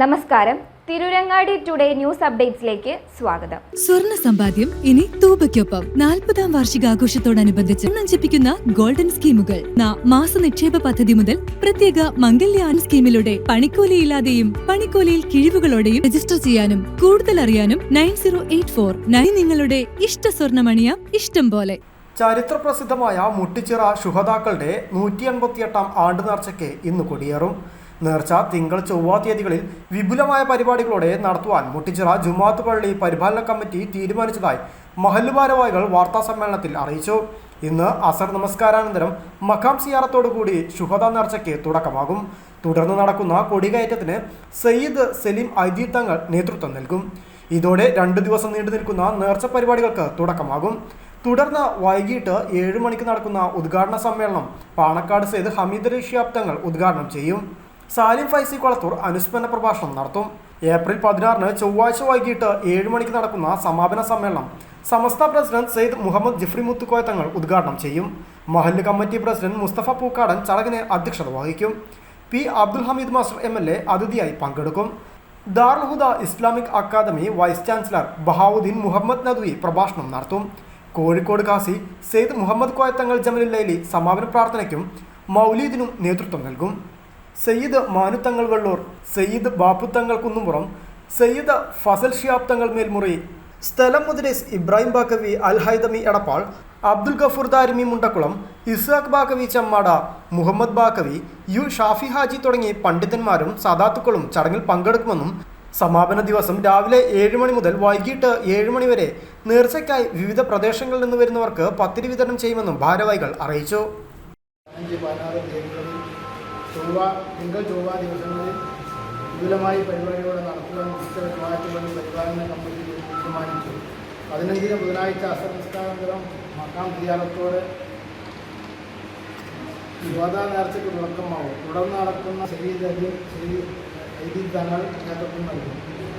നമസ്കാരം. Tirurangadi today news അപ്ഡേറ്റ്സിലേക്ക് സ്വാഗതം. സ്വർണ സമ്പാദ്യം ഇനി തൂബയ്ക്കൊപ്പം. നാൽപ്പതാം വാർഷികാഘോഷത്തോടനുബന്ധിച്ച് നഞ്ചിപ്പിക്കുന്ന ഗോൾഡൻ സ്കീമുകൾ. മാസ നിക്ഷേപ പദ്ധതി മുതൽ പ്രത്യേക മംഗല്യാൻ സ്കീമിലൂടെ പണിക്കൂലിയില്ലാതെയും പണിക്കൂലിയിൽ കിഴിവുകളോടെയും രജിസ്റ്റർ ചെയ്യാനും കൂടുതൽ അറിയാനും nine zero eight four nine നിങ്ങളുടെ ഇഷ്ട സ്വർണമണിയാം ഇഷ്ടം പോലെ. ചരിത്രപ്രസിദ്ധമായ മുട്ടിച്ചിറ ശുഹതാക്കളുടെ നൂറ്റി എൺപത്തിയെട്ടാം ആണ്ട് നേർച്ചയ്ക്ക് ഇന്ന് കൊടിയേറും. നേർച്ച തിങ്കൾ ചൊവ്വ തീയതികളിൽ വിപുലമായ പരിപാടികളോടെ നടത്തുവാൻ മുട്ടിച്ചിറ ജുമാത്ത് പള്ളി പരിപാലന കമ്മിറ്റി തീരുമാനിച്ചതായി മഹല്ല് ഭാരവാഹികൾ വാർത്താ സമ്മേളനത്തിൽ അറിയിച്ചു. ഇന്ന് അസർ നമസ്കാരാനന്തരം മഖാം സിയാറത്തോടുകൂടി ശുഹദ നേർച്ചയ്ക്ക് തുടക്കമാകും. തുടർന്ന് നടക്കുന്ന കൊടികയറ്റത്തിന് സയ്യിദ് സലീം ഐദി തങ്ങൾ നേതൃത്വം നൽകും. ഇതോടെ രണ്ടു ദിവസം നീണ്ടു നിൽക്കുന്ന നേർച്ച പരിപാടികൾക്ക് തുടക്കമാകും. തുടർന്ന് വൈകിട്ട് ഏഴ് മണിക്ക് നടക്കുന്ന ഉദ്ഘാടന സമ്മേളനം പാണക്കാട് സെയ്ദ് ഹമീദ് അലി തങ്ങൾ ഉദ്ഘാടനം ചെയ്യും. സാലിം ഫൈസി കൊളത്തൂർ അനുസ്മരണ പ്രഭാഷണം നടത്തും. ഏപ്രിൽ പതിനാറിന് ചൊവ്വാഴ്ച വൈകിട്ട് ഏഴ് മണിക്ക് നടക്കുന്ന സമാപന സമ്മേളനം സമസ്ത പ്രസിഡന്റ് സെയ്ദ് മുഹമ്മദ് ജിഫ്രി മുത്തുക്കോയ തങ്ങൾ ഉദ്ഘാടനം ചെയ്യും. മഹല്ല് കമ്മിറ്റി പ്രസിഡന്റ് മുസ്തഫ പൂക്കാടൻ ചടങ്ങിന് അധ്യക്ഷത വഹിക്കും. P Abdul Hameed master M L A അതിഥിയായി പങ്കെടുക്കും. Darul Huda Islamic academy vice chancellor Bahauddeen Muhammad Nadwi പ്രഭാഷണം നടത്തും. കോഴിക്കോട് കാസി സെയ്ദ് മുഹമ്മദ് കോയത്തങ്ങൾ ലൈലി സമാപന പ്രാർത്ഥനയ്ക്കും മൗലീദിനും നേതൃത്വം നൽകും. സയ്യിദ് മാനുത്തങ്ങൾ വെള്ളൂർ സയ്യിദ് ബാപ്പുത്തങ്ങൾ കുന്നുംപുറം സയ്യിദ് ഫസൽ ഷിയാബ് തങ്ങൾ മേൽമുറി സ്ഥലം മുദ്രേസ് ഇബ്രാഹിം ബാക്കവി അൽ ഹൈദമി എടപ്പാൾ അബ്ദുൽ ഗഫൂർ ദാരിമി മുണ്ടക്കുളം ഇസ്ഹാഖ് ബാക്കവി ചമ്മാട മുഹമ്മദ് ബാക്കവി യു ഷാഫി ഹാജി തുടങ്ങി പണ്ഡിതന്മാരും സദാത്തുക്കളും ചടങ്ങിൽ പങ്കെടുക്കുമെന്നും സമാപന ദിവസം രാവിലെ ഏഴ് മണി മുതൽ വൈകിട്ട് ഏഴ് മണി വരെ നേർച്ചയ്ക്കായി വിവിധ പ്രദേശങ്ങളിൽ നിന്ന് വരുന്നവർക്ക് പത്തിരി വിതരണം ചെയ്യുമെന്നും ഭാരവാഹികൾ അറിയിച്ചു. ചൊവ്വ തിങ്കൾ ചൊവ്വ ദിവസങ്ങളിൽ വിപുലമായി പരിപാടികളോടെ നടത്തുവാൻ ഉച്ചവ ചൊവ്വാഴ്ചകളിൽ പരിപാലന കമ്മിറ്റി തീരുമാനിച്ചു. പതിനഞ്ചിന് ബുധനാഴ്ച അസംസ്കാരാന്തരം മക്കാം തിയാലത്തോടെ യുവതാ നേർച്ചയ്ക്ക് തുടക്കമാവും. തുടർന്ന് നടക്കുന്ന ശരീരം ശ്രീ ഐതി തങ്ങൾ നേതൃത്വം നൽകും.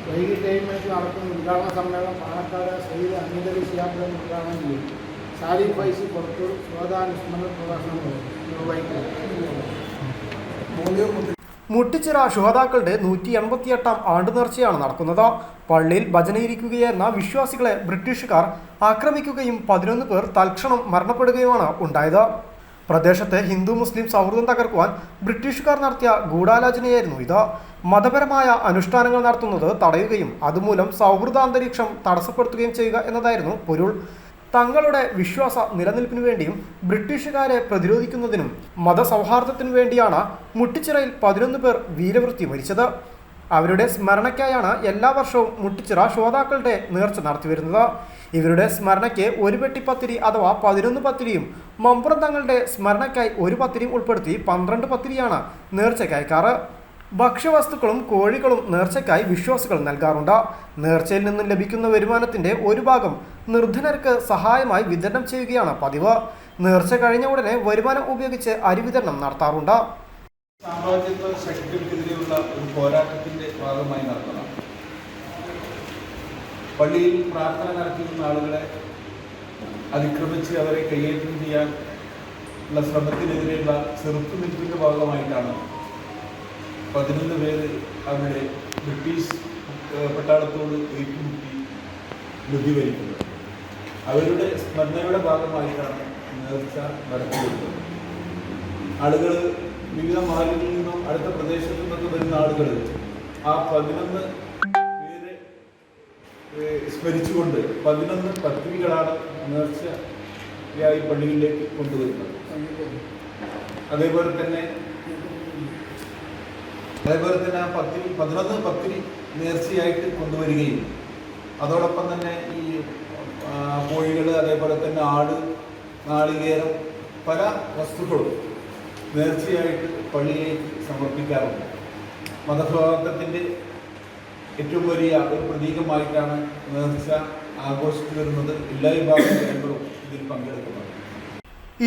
വൈകിട്ട് ഏഴ് മണിക്ക് നടക്കുന്ന ഉദ്ഘാടന സമ്മേളനം പാലക്കാട് ശ്രീ അമിതലി ശിയാബ്ദം ഉദ്ഘാടനം ചെയ്യും. സാരി ഫൈസി പുറത്തൂർ ശോധാനുസ്മരണ പ്രഭാഷണം നിർവഹിക്കും. മുട്ടിച്ചിറ ശുഹതാക്കളുടെ നൂറ്റി എൺപത്തിയെട്ടാം ആണ്ട് നേർച്ചയാണ് നടക്കുന്നത്. പള്ളിയിൽ ഭജനയിരിക്കുകയായിരുന്ന വിശ്വാസികളെ ബ്രിട്ടീഷുകാർ ആക്രമിക്കുകയും പതിനൊന്ന് പേർ തൽക്ഷണം മരണപ്പെടുകയുമാണ് ഉണ്ടായത്. പ്രദേശത്തെ ഹിന്ദു മുസ്ലിം സൗഹൃദം തകർക്കുവാൻ ബ്രിട്ടീഷുകാർ നടത്തിയ ഗൂഢാലോചനയായിരുന്നു ഇത്. മതപരമായ അനുഷ്ഠാനങ്ങൾ നടത്തുന്നത് തടയുകയും അതുമൂലം സൗഹൃദാന്തരീക്ഷം തടസ്സപ്പെടുത്തുകയും ചെയ്യുക എന്നതായിരുന്നു പൊരുൾ. തങ്ങളുടെ വിശ്വാസ നിലനിൽപ്പിനു വേണ്ടിയും ബ്രിട്ടീഷുകാരെ പ്രതിരോധിക്കുന്നതിനും മതസൗഹാർദ്ദത്തിനു വേണ്ടിയാണ് മുട്ടിച്ചിറയിൽ പതിനൊന്ന് പേർ വീരവൃത്തി വരിച്ചത് അവരുടെ സ്മരണയ്ക്കായാണ് എല്ലാ വർഷവും മുട്ടിച്ചിറ ശ്രോതാക്കളുടെ നേർച്ച നടത്തിവരുന്നത്. ഇവരുടെ സ്മരണയ്ക്ക് ഒരു പെട്ടി പത്തിരി അഥവാ പതിനൊന്ന് പത്തിരിയും മമ്പുറം തങ്ങളുടെ സ്മരണയ്ക്കായി ഒരു പത്തിരിയും ഉൾപ്പെടുത്തി പന്ത്രണ്ട് പത്തിരിയാണ് നേർച്ചയ്ക്ക് അയക്കാറ്. ഭക്ഷ്യവസ്തുക്കളും കോഴികളും നേർച്ചയ്ക്കായി വിശ്വാസികൾ നൽകാറുണ്ട്. നേർച്ചയിൽ നിന്നും ലഭിക്കുന്ന വരുമാനത്തിന്റെ ഒരു ഭാഗം നിർധനർക്ക് സഹായമായി വിതരണം ചെയ്യുകയാണ് പതിവ്. നേർച്ച കഴിഞ്ഞ ഉടനെ വരുമാനം ഉപയോഗിച്ച് അരി വിതരണം നടത്താറുണ്ട്. ഒരു പോരാട്ടത്തിന്റെ ഭാഗമായി പള്ളിയിൽ പ്രാർത്ഥന നടത്തിയിരുന്ന ആളുകളെ അതിക്രമിച്ച് അവരെ കയ്യേറ്റം ചെയ്യാൻ ഉള്ള ശ്രമത്തിനെതിരെയുള്ള ചെറുത്തുനിൽപ്പിന്റെ ഭാഗമായിട്ടാണ് പതിനൊന്ന് പേര് അവിടെ ബ്രിട്ടീഷ് പട്ടാളത്തോട് ഏറ്റുമുട്ടി ലഭ്യമായിരിക്കുന്നത് അവരുടെ സ്മരണയുടെ ഭാഗമായിട്ടാണ് നേർച്ച നടത്തിയിരുന്നത് ആളുകൾ വിവിധ മാലിന്യങ്ങളിൽ നിന്നും അടുത്ത പ്രദേശത്തു നിന്നൊക്കെ വരുന്ന ആളുകൾ ആ പതിനൊന്ന് പേരെ സ്മരിച്ചുകൊണ്ട് പതിനൊന്ന് പത്രികളാണ് നേർച്ചയായി പള്ളിയിലേക്ക് കൊണ്ടുവരുന്നത്. അതേപോലെ തന്നെ അതേപോലെ തന്നെ ആ പത്തിരി പതിനൊന്ന് പത്തിരി നേർച്ചയായിട്ട് കൊണ്ടുവരികയും അതോടൊപ്പം തന്നെ ഈ കോഴികൾ അതേപോലെ തന്നെ ആട് നാളികേരം പല വസ്തുക്കളും നേർച്ചയായിട്ട് പള്ളിയിലേക്ക് സമർപ്പിക്കാറുണ്ട്. മതസ്വാതന്ത്ര്യത്തിന്റെ ഏറ്റവും വലിയ ഒരു പ്രതീകമായിട്ടാണ് നേർച്ച ആഘോഷിച്ചു വരുന്നത്. എല്ലാ വിഭാഗം ജനങ്ങളും ഇതിൽ പങ്കെടുക്കുന്നത്.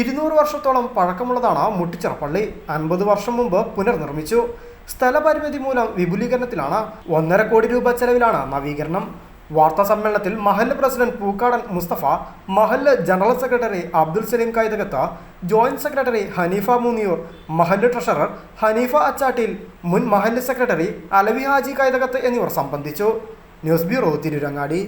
ഇരുന്നൂറ് വർഷത്തോളം പഴക്കമുള്ളതാണ് മുട്ടിച്ചിറ പള്ളി. അൻപത് വർഷം മുമ്പ് പുനർനിർമ്മിച്ചു. സ്ഥലപരിമിതി മൂലം വിപുലീകരണത്തിലാണ് ഒന്നര കോടി രൂപ ചെലവിലാണ് നവീകരണം. വാർത്താ സമ്മേളനത്തിൽ മഹല്ല് പ്രസിഡന്റ് പൂക്കാടൻ മുസ്തഫ മഹല്ല് general secretary Abdul Saleem Kaithakath joint secretary Haneefa Muniyoor മഹല്ല് ട്രഷറർ ഹനീഫ അച്ചാട്ടിൽ മുൻ മഹല്ല് സെക്രട്ടറി അലവി ഹാജി കൈതകത്ത് എന്നിവർ സംബന്ധിച്ചു. News bureau Tirurangadi.